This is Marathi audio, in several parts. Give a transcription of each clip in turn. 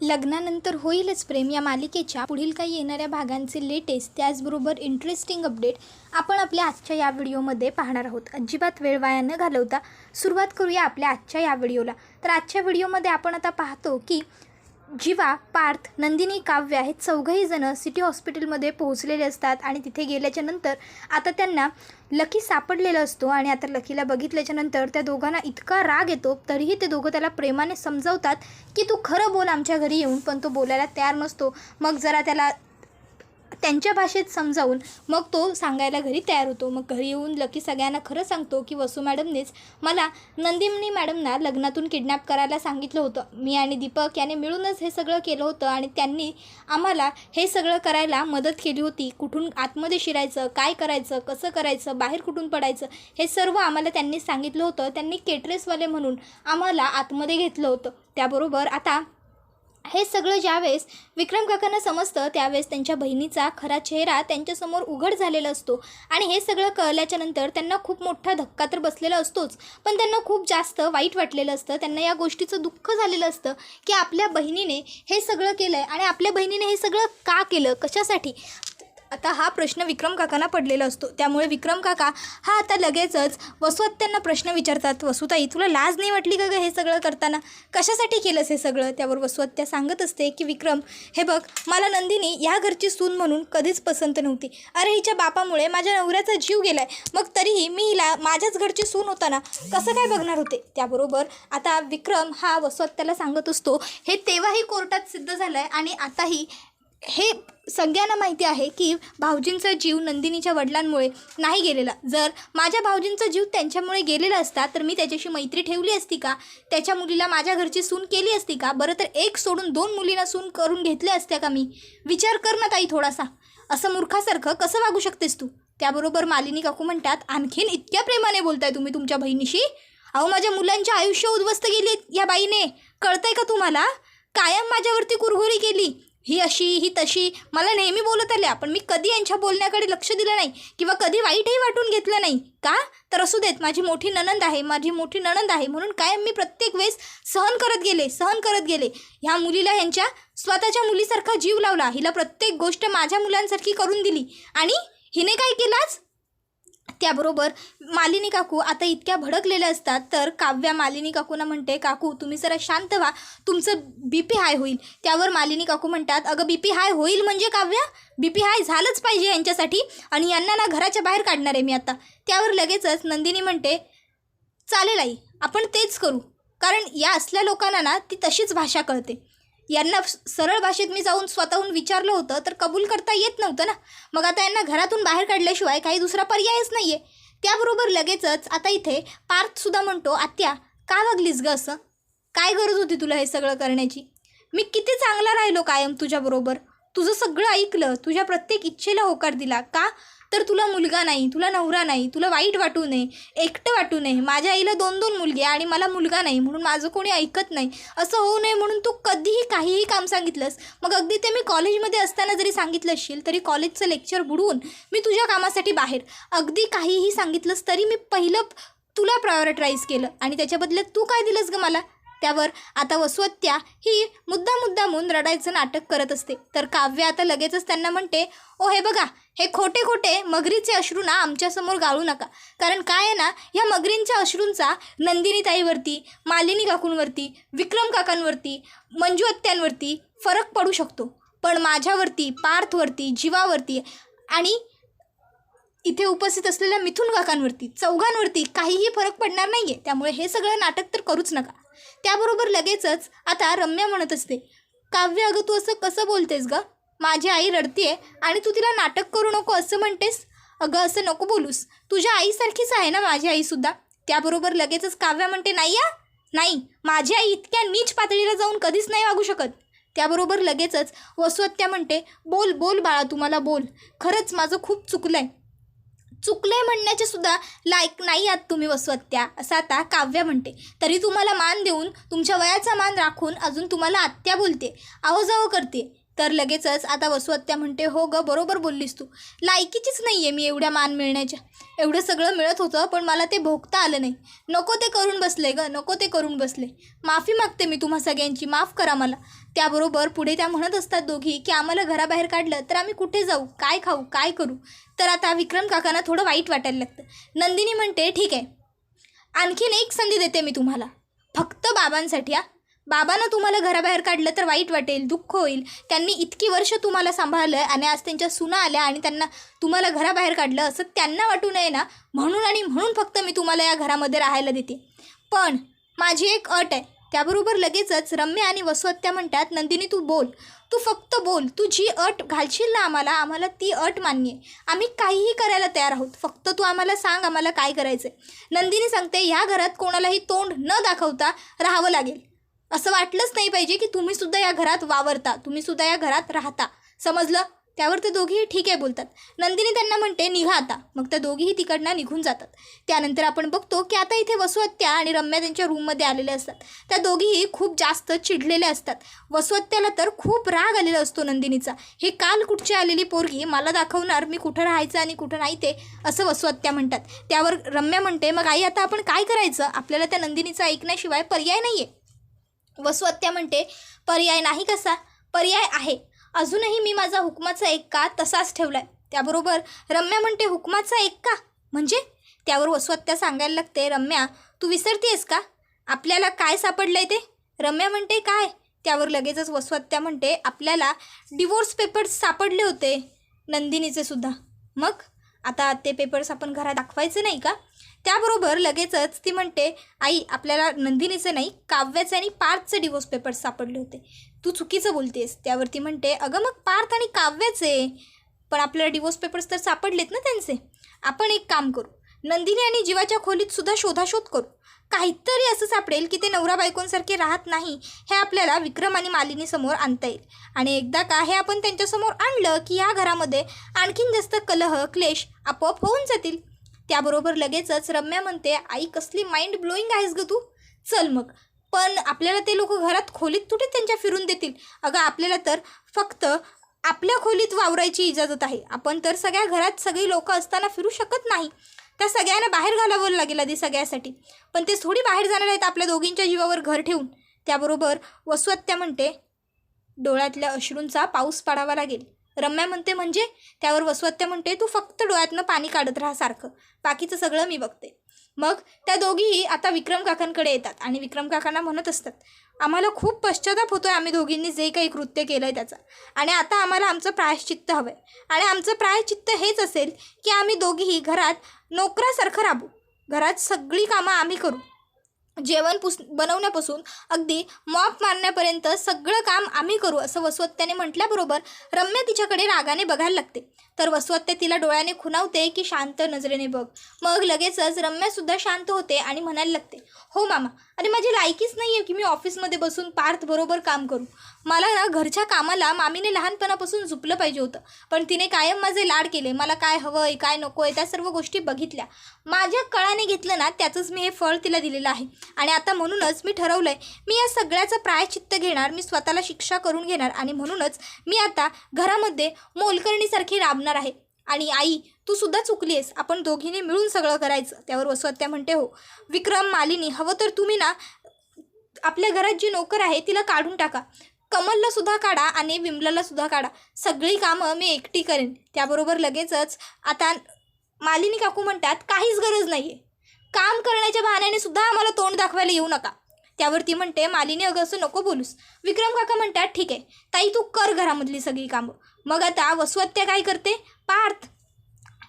लग्नानंतर होईलच प्रेम. या मालिकेच्या पुढील काही येणाऱ्या भागांचे लेटेस्ट त्याचबरोबर इंटरेस्टिंग अपडेट आपण आपल्या आजच्या या व्हिडिओमध्ये पाहणार आहोत. अजिबात वेळ वाया न घालवता सुरुवात करूया आपल्या आजच्या या व्हिडिओला. तर आजच्या व्हिडिओमध्ये आपण आता पाहतो की जीवा पार्थ नंदिनी काव्य हे चौघही जणं सिटी हॉस्पिटलमध्ये पोहोचलेले असतात आणि तिथे गेल्याच्यानंतर आता त्यांना लकी सापडलेला असतो आणि आता लकीला बघितल्याच्या नंतर त्या दोघांना इतका राग येतो तरीही ते दोघं त्याला प्रेमाने समजावतात की तू खरं बोल आमच्या घरी येऊन पण तो बोलायला तयार नसतो. मग जरा त्याला त्यांच्या भाषेत समजावून मग तो सांगायला घरी तयार होतो. मग घरी येऊन लकी सगळ्यांना खरं सांगतो की वसू मॅडमनेच मला नंदिमनी मॅडमना लग्नातून किडनॅप करायला सांगितलं होतं. मी आणि दीपक याने मिळूनच हे सगळं केलं होतं आणि त्यांनी आम्हाला हे सगळं करायला मदत केली होती. कुठून आतमध्ये शिरायचं काय करायचं कसं करायचं बाहेर कुठून पडायचं हे सर्व आम्हाला त्यांनी सांगितलं होतं. त्यांनी केटरेसवाले म्हणून आम्हाला आतमध्ये घेतलं होतं. त्याबरोबर आता हे सगळं ज्यावेळेस विक्रम काकांना समजतं त्यावेळेस त्यांच्या बहिणीचा खरा चेहरा त्यांच्यासमोर उघड झालेला असतो. आणि हे सगळं कळल्याच्या नंतर त्यांना खूप मोठा धक्का तर बसलेला असतोच. पण त्यांना खूप जास्त वाईट वाटलेलं असतं. त्यांना या गोष्टीचं दुःख झालेलं असतं की आपल्या बहिणीने हे सगळं केलं आहे आणि आपल्या बहिणीने हे सगळं का केलं? कशासाठी? आता हा प्रश्न विक्रम काकांना पडलेला असतो. त्यामुळे विक्रम काका हा आता लगेचच वसुहत्यांना प्रश्न विचारतात. वसुताई तुला लाज नाही वाटली का गं हे सगळं करताना? कशासाठी केलंस हे सगळं? त्यावर वसुहत्या सांगत असते की विक्रम हे बघ मला नंदिनी या घरची सून म्हणून कधीच पसंत नव्हती. अरे हिच्या बापामुळे माझ्या नवऱ्याचा जीव गेलाय. मग तरीही मी हिला माझ्याच घरची सून होताना कसं काय बघणार होते? त्याबरोबर आता विक्रम हा वसुहत्याला सांगत असतो हे तेव्हाही कोर्टात सिद्ध झालं आहे आणि आताही हे सगळ्यांना माहिती आहे की भाऊजींचा जीव नंदिनीच्या वडिलांमुळे नाही गेलेला. जर माझ्या भाऊजींचा जीव त्यांच्यामुळे गेलेला असता तर मी त्याच्याशी मैत्री ठेवली असती का? त्याच्या मुलीला माझ्या घरची सून केली असती का? बरं तर एक सोडून दोन मुलींना सून करून घेतल्या असत्या का मी? विचार कर ना ताई थोडासा. असं मूर्खासारखं कसं वागू शकतेस तू? त्याबरोबर मालिनी काकू म्हणतात आणखीन इतक्या प्रेमाने बोलताय तुम्ही तुमच्या बहिणीशी? अहो माझ्या मुलांचे आयुष्य उद्ध्वस्त केली या बाईने. कळतंय का तुम्हाला? कायम माझ्यावरती कुरघोरी केली. ही अशी ही तशी. मला नेहमी बोलत आल्या पण मी कधी यांच्या बोलण्याकडे लक्ष दिलं नाही किंवा कधी वाईटही वाटून घेतलं नाही. का? तर असू देत माझी मोठी नणंद आहे माझी मोठी नणंद आहे म्हणून कायम मी प्रत्येक वेळेस सहन करत गेले सहन करत गेले. ह्या मुलीला ह्यांच्या स्वतःच्या मुलीसारखा जीव लावला. हिला प्रत्येक गोष्ट माझ्या मुलांसारखी करून दिली. आणि हिने काय केलाच त्याबरोबर मालिनी काकू आता इतक्या भडकलेल्या असतात तर काव्या मालिनी काकूंना म्हणते काकू तुम्ही जरा शांत व्हा. तुमचं बी पी हाय होईल. त्यावर मालिनी काकू म्हणतात अगं बी पी हाय होईल म्हणजे काव्या? बी पी हाय झालंच पाहिजे यांच्यासाठी आणि यांना ना घराच्या बाहेर काढणार आहे मी आता. त्यावर लगेचच नंदिनी म्हणते चालेल आई आपण तेच करू. कारण या असल्या लोकांना ना ती तशीच भाषा कळते. यांना स- सरळ भाषेत मी जाऊन स्वतःहून विचारलं होतं तर कबूल करता येत नव्हतं ना. मग आता यांना घरातून बाहेर काढल्याशिवाय काही दुसरा पर्यायच नाही आहे त्याबरोबर लगेचच आता इथे पार्थसुद्धा म्हणतो आत्या का वागलीस ग असं? काय गरज होती तुला हे सगळं करण्याची? मी किती चांगला राहिलो कायम तुझ्याबरोबर. तुझं सगळं ऐकलं तुझ्या प्रत्येक इच्छेला होकार दिला. का तर तुला मुलगा नाही तुला नवरा नाही तुला वाईट वाटू नये एकटं वाटू नये. माझ्या आईला दोन दोन मुलगी आणि मला मुलगा नाही म्हणून माझं कोणी ऐकत नाही. असं होऊ नये म्हणून तू कधीही काहीही काम सांगितलंस. मग अगदी ते मी कॉलेजमध्ये असताना जरी सांगितलं असशील तरी कॉलेजचं लेक्चर बुडवून मी तुझ्या कामासाठी बाहेर. अगदी काहीही सांगितलंस तरी मी पहिलं तुला प्रायोरिटाईज केलं. आणि त्याच्या बदल्यात तू काय दिलंस ग मला? त्यावर आता वसवत्या ही मुद्दा मुद्दामून रडायचं नाटक करत असते. तर काव्य आता लगेचच त्यांना म्हणते ओ हे बघा हे खोटे खोटे मगरीचे अश्रू ना आमच्यासमोर गाळू नका. कारण काय आहे ना ह्या मगरींच्या अश्रूंचा नंदिनी ताईवरती मालिनी काकूंवरती विक्रम काकांवरती मंजू अत्त्यांवरती फरक पडू शकतो. पण माझ्यावरती पार्थवरती जीवावरती आणि इथे उपस्थित असलेल्या मिथुन काकांवरती चौघांवरती काहीही फरक पडणार नाही आहे त्यामुळे हे सगळं नाटक तर करूच नका. त्याबरोबर लगेचच आता रम्या म्हणत असते काव्य अगं तू असं कसं बोलतेस ग? माझी आई रडतीये आणि तू तिला नाटक करू नको असं म्हणतेस? अगं असं नको बोलूस. तुझ्या आईसारखीच आहे ना माझी आईसुद्धा त्याबरोबर लगेचच काव्य म्हणते नाही या नाही माझी आई इतक्या नीच पातळीला जाऊन कधीच नाही वागू शकत. त्याबरोबर लगेचच वसुहत्या म्हणते बोल बोल बाळा तुम्हाला बोल. खरंच माझं खूप चुकलं आहे चुकले म्हणण्याचे सुद्धा लायक नाही आहात तुम्ही वसवत्या असं आता काव्य म्हणते. तरी तुम्हाला मान देऊन तुमच्या वयाचा मान राखून अजून तुम्हाला आत्या बोलते आहो जावं करते. तर लगेचच आता वसुहत्या म्हणते हो ग बरोबर बोललीस तू. लायकीचीच नाही आहे मी एवढ्या मान मिळण्याच्या. एवढं सगळं मिळत होतं पण मला ते भोगता आलं नाही. नको ते करून बसले ग नको ते करून बसले. माफी मागते मी तुम्हा सगळ्यांची माफ करा मला. त्याबरोबर पुढे त्या म्हणत असतात दोघी की आम्हाला घराबाहेर काढलं तर आम्ही कुठे जाऊ? काय खाऊ? काय करू? तर आता विक्रम काकांना थोडं वाईट वाटायला लागतं. नंदिनी म्हणते ठीक आहे. आणखीन एक संधी देते मी तुम्हाला. फक्त बाबांसाठी हा. बाबांना तुम्हाला घराबाहेर काढलं तर वाईट वाटेल दुःख होईल. त्यांनी इतकी वर्ष तुम्हाला सांभाळलं आणि आज त्यांच्या सुना आल्या आणि त्यांना तुम्हाला घराबाहेर काढलं असं त्यांना वाटू नये ना? म्हणून आणि म्हणून फक्त मी तुम्हाला या घरामध्ये राहायला देते. पण माझी एक अट आहे. त्याबरोबर लगेचच रम्य आणि वसुहत्या म्हणतात नंदिनी तू बोल. तू फक्त बोल. तू जी अट घालशील ना आम्हाला आम्हाला ती अट मान्य आहे. आम्ही काहीही करायला तयार आहोत. फक्त तू आम्हाला सांग आम्हाला काय करायचं आहे नंदिनी सांगते ह्या घरात कोणालाही तोंड न दाखवता राहावं लागेल. असं वाटलंच नाही पाहिजे की तुम्हीसुद्धा या घरात वावरता. तुम्हीसुद्धा या घरात राहता. समजलं? त्यावर ते दोघीही ठीक आहे बोलतात. नंदिनी त्यांना म्हणते निघा आता. मग त्या दोघीही तिकडनं निघून जातात. त्यानंतर आपण बघतो की आता इथे वसुहत्या आणि रम्या त्यांच्या रूममध्ये आलेल्या असतात. त्या दोघीही खूप जास्त चिडलेल्या असतात. वसुहत्याला तर खूप राग आलेला असतो नंदिनीचा. हे काल कुठची आलेली पोरगी? मला दाखवणार. मी कुठं राहायचं आणि कुठं नाही ते असं वसुहत्या म्हणतात. त्यावर रम्या म्हणते मग आई आता आपण काय करायचं? आपल्याला त्या नंदिनीचं ऐकण्याशिवाय पर्याय नाही आहे वसुहत्या म्हणते पर्याय नाही कसा? पर्याय आहे. अजूनही मी माझा हुकमाचा एक का तसाच आहे त्याबरोबर रम्या म्हणते हुकमाचा एक का? म्हणजे? त्यावर वसवत्या सांगायला लागते रम्या तू विसरतेस का? आपल्याला काय सापडलंय ते? रम्या म्हणते काय? त्यावर लगेचच वसवत्या म्हणते आपल्याला डिवोर्स पेपर्स सापडले होते नंदिनीचे सुद्धा. मग? आता ते पेपर्स आपण घरात दाखवायचे नाही का? त्याबरोबर लगेचच ती म्हणते आई आपल्याला नंदिनीचं नाही काव्याचे आणि पार्थचे डिवोर्स पेपर्स सापडले होते. तू चुकीचं बोलतेस. त्यावरती म्हणते अगं मग पार्थ आणि काव्याचे पण आपल्याला डिवोर्स पेपर्स तर सापडलेत ना त्यांचे. आपण एक काम करू. नंदिनी आणि जीवाच्या खोलीत सुद्धा शोधाशोध करू. काहीतरी असं सापडेल की ते नवरा बायकोंसारखे राहत नाही हे आपल्याला विक्रम आणि मालिनी समोर आणता येईल. आणि एकदा का हे आपण त्यांच्यासमोर आणलं की या घरामध्ये आणखीन जास्त कलह क्लेश आपोआप होऊन जातील. त्याबरोबर लगेचच रम्या म्हणते आई कसली माइंड ब्लोईंग आहेस ग तू? चल मग. पण आपल्याला ते लोक घरात खोलीत कुठे त्यांच्या फिरून देतील? अगं आपल्याला तर फक्त आपल्या खोलीत वावरायची इजाजत आहे. आपण तर सगळ्या घरात सगळी लोक असताना फिरू शकत नाही. त्या सगळ्यांना बाहेर घालावं लागेल आधी सगळ्यासाठी. पण ते थोडी बाहेर जाणार आहेत आपल्या दोघींच्या जीवावर घर ठेवून. त्याबरोबर वसुआत्या म्हणते डोळ्यातल्या अश्रूंचा पाऊस पाडावा लागेल. रम्या म्हणते म्हणजे? त्यावर वसवत्या म्हणते तू फक्त डोळ्यातनं पाणी काढत राहा सारखं. बाकीचं सगळं मी बघते. मग त्या दोघीही आता विक्रम काकांकडे येतात आणि विक्रम काकांना म्हणत असतात आम्हाला खूप पश्चाताप होतो आहे आम्ही दोघींनी जे काही कृत्य केलं आहे त्याचा. आणि आता आम्हाला आमचं प्रायश्चित्त हवं आहे आणि आमचं प्रायश्चित्त हेच असेल की आम्ही दोघीही घरात नोकरासारखं राबू. घरात सगळी कामं आम्ही करू. जेवण पुस बनवण्यापासून अगदी मॉप मारण्यापर्यंत सगळं काम आम्ही करू असं वसवत्याने म्हटल्याबरोबर रम्या तिच्याकडे रागाने बघायला लागते. तर वसुहत्या तिला डोळ्याने खुणावते की शांत नजरेने बघ. मग लगेचच रम्यासुद्धा शांत होते आणि म्हणायला लागते हो मामा अरे माझी लायकीच नाही आहे की मी ऑफिसमध्ये बसून पार्थ बरोबर काम करू. मला ना घरच्या कामाला मामीने लहानपणापासून झुपलं पाहिजे होतं. पण तिने कायम माझे लाड केले. मला काय हवं आहे काय नको आहे त्या सर्व गोष्टी बघितल्या. माझ्या कळाने घेतलं ना त्याचंच मी हे फळ तिला दिलेलं आहे. आणि आता म्हणूनच मी ठरवलं आहे मी या सगळ्याचं प्रायचित्त घेणार मी स्वतःला शिक्षा करून घेणार आणि म्हणूनच मी आता घरामध्ये मोलकर्णीसारखी राबणार आहे. आणि आई तू सुद्धा चुकली आहेस. आपण दोघींनी मिळून सगळं करायचं. त्यावर वसवत्या म्हणते हो. विक्रम मालिनी हवं तर तुम्ही ना आपल्या घरात जी नोकर आहे तिला काढून टाका. कमलला सुद्धा काढा आणि विमलाला सुद्धा काढा. सगळी कामं मी एकटी करेन. त्याबरोबर लगेचच आता मालिनी काकू म्हणतात काहीच गरज नाही आहे काम करण्याच्या बहाण्याने सुद्धा आम्हाला तोंड दाखवायला येऊ नका. त्यावर ती म्हणते मालिनी अगं असं नको बोलूस. विक्रम काका म्हणतात ठीक आहे ताई तू कर घरामधली सगळी कामं. मग आता वसुहत्या काय करते? पार्थ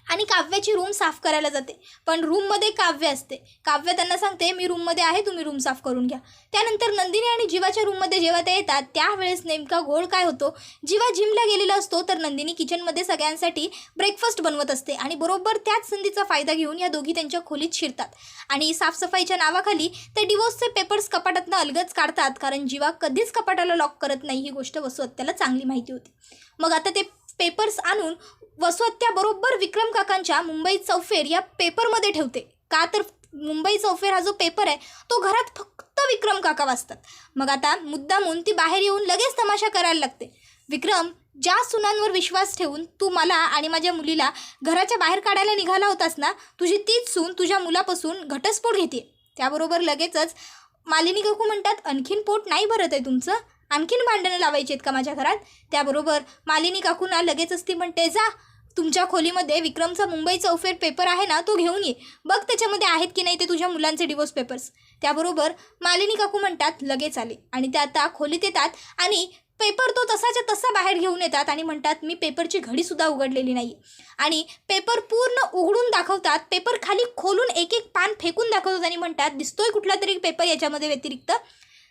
आणि काव्याची रूम साफ करायला जाते. पण रूममध्ये काव्य असते. काव्य त्यांना सांगते मी रूममध्ये आहे तुम्ही रूम साफ करून घ्या. त्यानंतर नंदिनी आणि जीवाच्या रूममध्ये जेव्हा ते येतात त्यावेळेस नेमका घोळ काय होतो? जीवा जिमला गेलेला असतो तर नंदिनी किचनमध्ये सगळ्यांसाठी ब्रेकफास्ट बनवत असते आणि बरोबर त्याच संधीचा फायदा घेऊन या दोघी त्यांच्या खोलीत शिरतात. आणि साफसफाईच्या नावाखाली ते डिवोर्सचे पेपर्स कपाटातनं अलगच काढतात कारण जीवा कधीच कपाटाला लॉक करत नाही ही गोष्ट वसुहत्याला चांगली माहिती होती. मग आता ते पेपर्स आणून वसुहत्या विक्रम काकांच्या मुंबई चौफेर या पेपरमध्ये ठेवते. का तर मुंबई चौफेर हा जो पेपर आहे तो घरात फक्त विक्रम काका वाचतात. मग आता मुद्दामून ती बाहेर येऊन लगेच तमाशा करायला लागते. विक्रम ज्या सुनांवर विश्वास ठेवून तू मला आणि माझ्या मुलीला घराच्या बाहेर काढायला निघाला होतास ना तुझी तीच सून तुझ्या मुलापासून घटस्फोट घेते त्याबरोबर लगेचच मालिनी काकू म्हणतात आणखीन पोट नाही भरत आहे तुमचं? आणखीन भांडणं लावायची आहेत का माझ्या घरात? त्याबरोबर मालिनी काकूंना लगेचच ती म्हणते जा तुमच्या खोलीमध्ये विक्रमचा मुंबई चौफेर पेपर आहे ना तो घेऊन ये. बघ त्याच्यामध्ये आहेत की नाही ते तुझ्या मुलांचे डिवोर्स पेपर्स त्याबरोबर मालिनी काकू म्हणतात लगेच आले. आणि ते आता खोलीत येतात आणि पेपर तो तसाच्या तसा बाहेर घेऊन येतात आणि म्हणतात मी पेपरची घडीसुद्धा उघडलेली नाही आणि पेपर पूर्ण उघडून दाखवतात पेपर खाली खोलून एक एक पान फेकून दाखवतात आणि म्हणतात दिसतोय कुठला तरी पेपर याच्यामध्ये व्यतिरिक्त.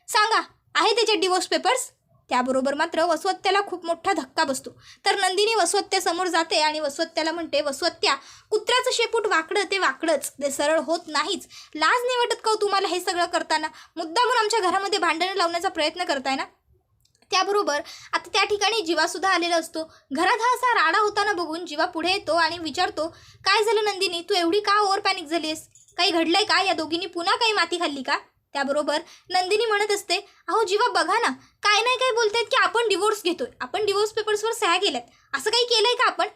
सांगा आहे त्याचे डिवोर्स पेपर्स त्याबरोबर मात्र वसवत्त्याला खूप मोठा धक्का बसतो. तर नंदिनी वसवत्त्यासमोर जाते आणि वसवत्त्याला म्हणते वसवत्त्या कुत्र्याचं शेपूट वाकडं ते वाकडंच. ते सरळ होत नाहीच. लाज नाही वाटत का हो तुम्हाला हे सगळं करताना? मुद्दामून आमच्या घरामध्ये भांडणं लावण्याचा प्रयत्न करताय ना? त्याबरोबर आता त्या ठिकाणी जीवासुद्धा आलेला असतो. घरात हा असा राडा होताना बघून जीवा पुढे येतो आणि विचारतो काय झालं नंदिनी? तू एवढी का ओव्हर पॅनिक झालीस काही घडलंय का? या दोघींनी पुन्हा काही माती खाल्ली का? त्याबरोबर नंदिनी म्हणत असते अहो जीवा बघा ना काय नाही काय बोलतायत की आपण डिवोर्स घेतोय. आपण डिवोर्स पेपर्सवर सह्या केल्यात असं काही केलंय का आपण?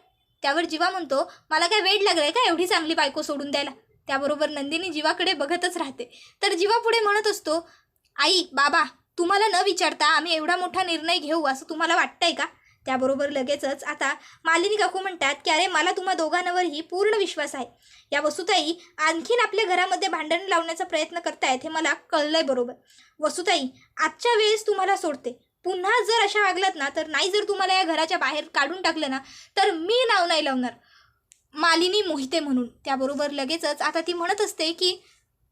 त्यावर जीवा म्हणतो मला काय वेळ लागलाय का एवढी चांगली बायको सोडून द्यायला? त्याबरोबर नंदिनी जीवाकडे बघतच राहते. तर जीवा पुढे म्हणत असतो आई बाबा तुम्हाला न विचारता आम्ही एवढा मोठा निर्णय घेऊ असं तुम्हाला वाटतंय का? त्याबरोबर लगेचच आता मालिनी काकू म्हणतात की अरे मला तुम्हा दोघांवरही पूर्ण विश्वास आहे. या वसुताई आणखीन आपल्या घरामध्ये भांडण लावण्याचा प्रयत्न करतायत हे मला कळलंय बरोबर. वसुताई आजच्या वेळेस तुम्हाला सोडते. पुन्हा जर अशा वागलात ना तर नाही जर तुम्हाला या घराच्या बाहेर काढून टाकलं ना तर मी नाव नाही लावणार. मालिनी मोहिते म्हणून. त्याबरोबर लगेचच आता ती म्हणत असते की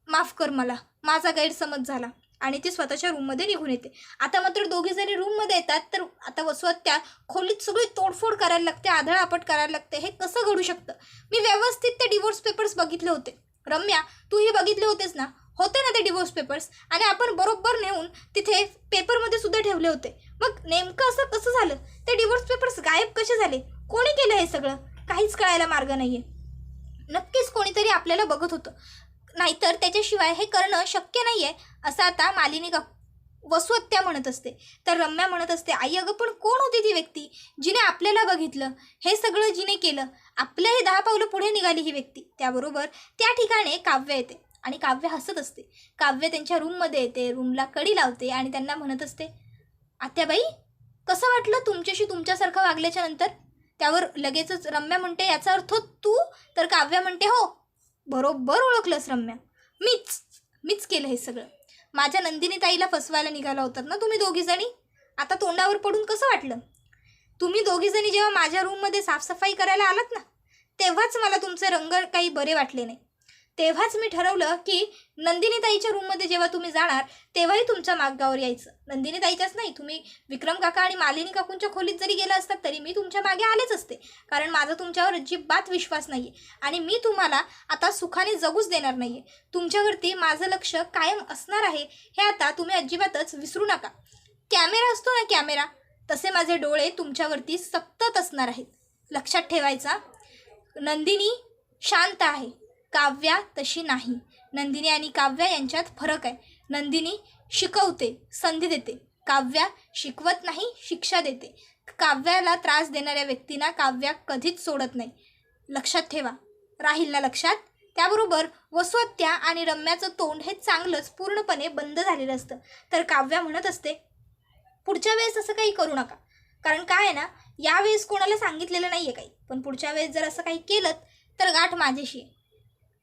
माफ कर मला. माझा गैरसमज झाला. आणि ती स्वतःच्या रूममध्ये निघून येते. आता मात्र दोघी जणी रूममध्ये येतात तर आता वसवत्या खोलीत सगळी तोडफोड करायला लागते आधळ आपट करायला लागते. हे कसं घडू शकतं? मी व्यवस्थित ते डिवोर्स पेपर्स बघितले होते. रम्या तूही बघितले होतेस ना? होते ना ते डिवोर्स पेपर्स आणि आपण बरोबर नेऊन तिथे पेपरमध्ये सुद्धा ठेवले होते. मग नेमकं असं कसं झालं? ते डिवोर्स पेपर्स गायब कसे झाले? कोणी केलं हे सगळं? काहीच कळायला मार्ग नाही आहे नक्कीच कोणीतरी आपल्याला बघत होतं. नाहीतर त्याच्याशिवाय हे करणं शक्य नाही आहे असं आता मालिनी का वसुहत्या म्हणत असते. तर रम्या म्हणत असते आई अगं पण कोण होती ती व्यक्ती जिने आपल्याला बघितलं? हे सगळं जिने केलं. आपल्याही दहा पावलं पुढे निघाली ही व्यक्ती. त्याबरोबर त्या ठिकाणी काव्य येते आणि काव्य हसत असते. काव्य त्यांच्या रूममध्ये येते रूमला कडी लावते आणि त्यांना म्हणत असते आत्याबाई कसं वाटलं तुमच्याशी तुमच्यासारखं वागल्याच्या नंतर? त्यावर लगेचच रम्या म्हणते याचा अर्थ तू? तर काव्य म्हणते हो बरोबर ओळखलंस रम्या. मीच मीच केलं हे सगळं. माझ्या नंदिनी ताईला फसवायला निघाला होतात ना तुम्ही दोघीजणी आता तोंडावर पडून कसं वाटलं? तुम्ही दोघीजणी जेव्हा माझ्या रूममध्ये साफसफाई करायला आलात ना तेव्हाच मला तुमचे रंग काही बरे वाटले नाही. तेव्हाच मी ठरवलं की नंदिनीताईच्या रूममध्ये जेव्हा तुम्ही जाणार तेव्हाही तुमच्या मागावर यायचं. नंदिनीताईच्याच नाही तुम्ही विक्रम काका आणि मालिनी काकूंच्या खोलीत जरी गेला असतात तरी मी तुमच्या मागे आलेच असते. कारण माझा तुमच्यावर अजिबात विश्वास नाही आहे आणि मी तुम्हाला आता सुखाने जगूच देणार नाही आहे तुमच्यावरती माझं लक्ष कायम असणार आहे हे आता तुम्ही अजिबातच विसरू नका. कॅमेरा असतो ना कॅमेरा तसे माझे डोळे तुमच्यावरती सतत असणार आहेत. लक्षात ठेवायचा नंदिनी शांत आहे. काव्या तशी नाही. नंदिनी आणि काव्या यांच्यात फरक आहे. नंदिनी शिकवते संधी देते. काव्या शिकवत नाही शिक्षा देते. काव्याला त्रास देणाऱ्या व्यक्तींना काव्या कधीच सोडत नाही. लक्षात ठेवा. राहील ना लक्षात? त्याबरोबर वसवत्या आणि रम्याचं तोंड हे चांगलंच पूर्णपणे बंद झालेलं असतं. तर काव्या म्हणत असते पुढच्या वेळेस असं काही करू नका. कारण काय आहे ना यावेळेस कोणाला सांगितलेलं नाही आहे काही. पण पुढच्या वेळेस जर असं काही केलं तर गाठ माझ्याशी आहे.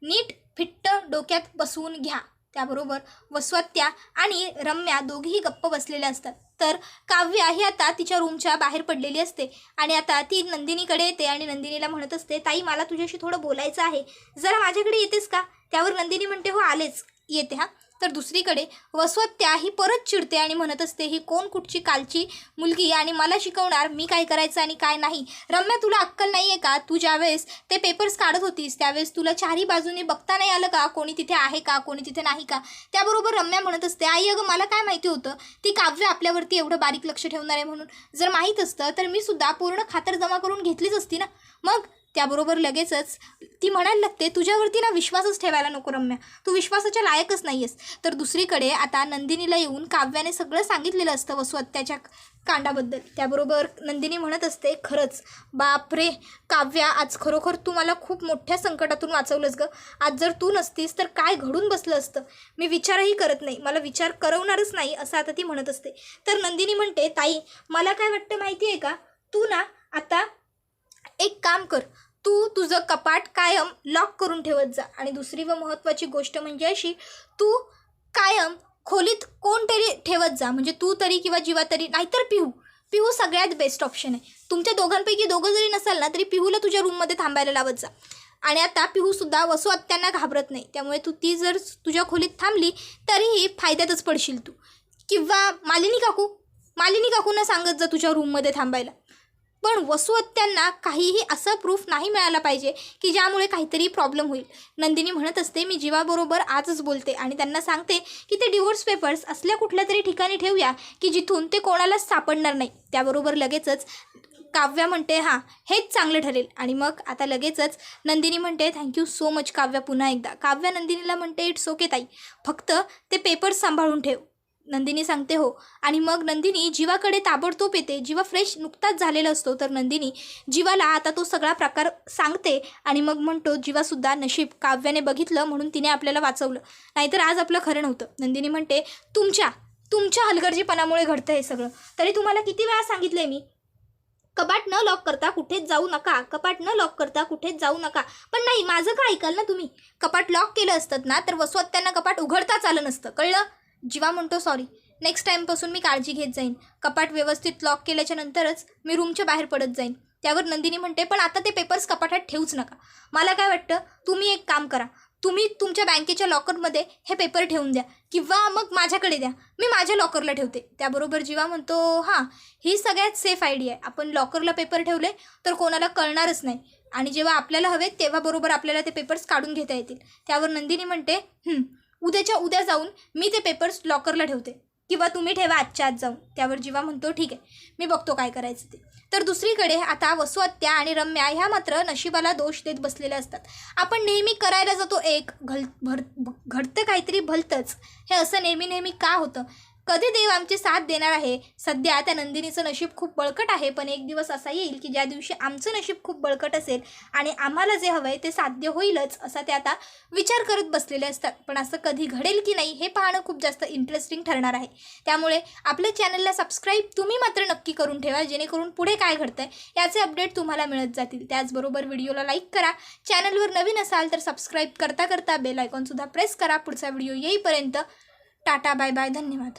नीट फिट्ट डोक्यात बसवून घ्या. त्याबरोबर वसवत्या आणि रम्या दोघीही गप्प बसलेल्या असतात. तर काव्या ही आता तिच्या रूमच्या बाहेर पडलेली असते आणि आता ती नंदिनीकडे येते आणि नंदिनीला म्हणत असते ताई मला तुझ्याशी थोडं बोलायचं आहे. जरा माझ्याकडे येतेस का? त्यावर नंदिनी म्हणते हो आलेच. येते हा. तर दुसरीकडे वसवत ही परत चिडते आणि म्हणत असते ही कोण कुठची कालची मुलगी आणि मला शिकवणार? मी काय करायचं आणि काय नाही? रम्या तुला अक्कल नाही आहे का? तू ज्यावेळेस ते पेपर्स काढत होतीस त्यावेळेस तुला चारही बाजूने बघता नाही आलं का? कोणी तिथे आहे का? कोणी तिथे नाही का? त्याबरोबर रम्या म्हणत असते आई अगं मला काय माहिती होतं? ती काव्य आपल्यावरती एवढं बारीक लक्ष ठेवणार आहे म्हणून. जर माहीत असतं तर मी सुद्धा पूर्ण खातर जमा करून घेतलीच असती ना? मग त्याबरोबर लगेचच ती म्हणायला लागते तुझ्यावरती ना विश्वासच ठेवायला नको रम्या. तू विश्वासाच्या लायकच नाही आहेस तर दुसरीकडे आता नंदिनीला येऊन काव्याने सगळं सांगितलेलं असतं वसुहत्याच्या कांडाबद्दल. त्याबरोबर नंदिनी म्हणत असते खरंच बापरे काव्या आज खरोखर तू मला खूप मोठ्या संकटातून वाचवलंस गं. आज जर तू नसतीस तर काय घडून बसलं असतं? मी विचारही करत नाही मला विचार करवणारच नाही असं आता ती म्हणत असते. तर नंदिनी म्हणते ताई मला काय वाटतं माहिती आहे का? तू ना तू तुझं कपाट कायम लॉक करून ठेवत जा. आणि दुसरी व महत्त्वाची गोष्ट म्हणजे अशी तू कायम खोलीत कोणतरी ठेवत जा. म्हणजे तू तरी किंवा जीवा तरी नाहीतर पिहू. पिहू सगळ्यात बेस्ट ऑप्शन आहे. तुमच्या दोघांपैकी दोघं जरी नसाल ना तरी पिहूला तुझ्या रूममध्ये थांबायला लावत जा. आणि आता पिहूसुद्धा वसू आत्यांना घाबरत नाही. त्यामुळे तू ती जर तुझ्या खोलीत थांबली तरीही फायद्यातच पडशील तू. किंवा मालिनी काकू मालिनी काकूंना सांगत जा तुझ्या रूममध्ये थांबायला. पण वसुहत्यांना काहीही असं प्रूफ नाही मिळाला पाहिजे की ज्यामुळे काहीतरी प्रॉब्लेम होईल. नंदिनी म्हणत असते मी जीवाबरोबर आजच बोलते आणि त्यांना सांगते की ते डिवोर्स पेपर्स असल्या कुठल्या तरी ठिकाणी ठेवूया की जिथून ते कोणालाच सापडणार नाही. त्याबरोबर लगेचच काव्या म्हणते हां हेच चांगलं ठरेल. आणि मग आता लगेचच नंदिनी म्हणते थँक्यू सो मच काव्या पुन्हा एकदा. काव्या नंदिनीला म्हणते इट्स ओके ताई. फक्त ते पेपर्स सांभाळून ठेव. नंदिनी सांगते हो. आणि मग नंदिनी जीवाकडे ताबडतोब येते. जीवा फ्रेश नुकताच झालेला असतो. तर नंदिनी जीवाला आता तो सगळा प्रकार सांगते आणि मग म्हणतो जीवासुद्धा नशीब काव्याने बघितलं म्हणून तिने आपल्याला वाचवलं. नाहीतर आज आपलं खरं नव्हतं. नंदिनी म्हणते तुमच्या तुमच्या हलगर्जीपणामुळे घडतं हे सगळं. तरी तुम्हाला किती वेळा सांगितलं मी? कपाट न लॉक करता कुठेच जाऊ नका. कपाट न लॉक करता कुठेच जाऊ नका. पण नाही माझं काय ऐकाल ना तुम्ही? कपाट लॉक केलं असतं ना तर वसवत त्यांना कपाट उघडताच आलं नसतं. कळलं? जीवा म्हणतो सॉरी नेक्स्ट टाईमपासून मी काळजी घेत जाईन. कपाट व्यवस्थित लॉक केल्याच्या नंतरच मी रूमच्या बाहेर पडत जाईन. त्यावर नंदिनी म्हणते पण आता ते पेपर्स कपाटात ठेवूच नका. मला काय वाटतं तुम्ही एक काम करा. तुम्ही तुमच्या बँकेच्या लॉकरमध्ये हे पेपर ठेवून द्या किंवा मग माझ्याकडे द्या. मी माझ्या लॉकरला ठेवते. त्याबरोबर जीवा म्हणतो हां ही सगळ्यात सेफ आयडिया आहे. आपण लॉकरला पेपर ठेवले तर कोणाला कळणारच नाही. आणि जेव्हा आपल्याला हवे तेव्हा बरोबर आपल्याला ते पेपर्स काढून घेता येतील. त्यावर नंदिनी म्हणते उद्याच्या उद्या जाऊन मी ते पेपर्स लॉकरला ठेवते. किंवा तुम्ही ठेवा आजच्या आज जाऊन. त्यावर जीवा म्हणतो ठीक आहे मी बघतो काय करायचं ते. तर दुसरीकडे आता वसुहत्या आणि रम्या ह्या मात्र नशिबाला दोष देत बसलेल्या असतात. आपण नेहमी करायला जातो एक घल भर घडतं काहीतरी भलतंच. हे असं नेहमी नेहमी का होतं? कधी देव आमची साथ देणार आहे? सध्या त्या नंदिनीचं नशीब खूप बळकट आहे पण एक दिवस असा येईल की ज्या दिवशी आमचं नशीब खूप बळकट असेल आणि आम्हाला जे हवं आहे ते साध्य होईलच असा ते आता विचार करत बसलेले असतात. पण असं कधी घडेल की नाही हे पाहणं खूप जास्त इंटरेस्टिंग ठरणार आहे. त्यामुळे आपल्या चॅनलला सबस्क्राईब तुम्ही मात्र नक्की करून ठेवा जेणेकरून पुढे काय घडतं आहे याचे अपडेट तुम्हाला मिळत जातील. त्याचबरोबर व्हिडिओला लाईक करा. चॅनलवर नवीन असाल तर सबस्क्राईब करता करता बेल आयकॉनसुद्धा प्रेस करा. पुढचा व्हिडिओ येईपर्यंत टाटा बाय बाय धन्यवाद.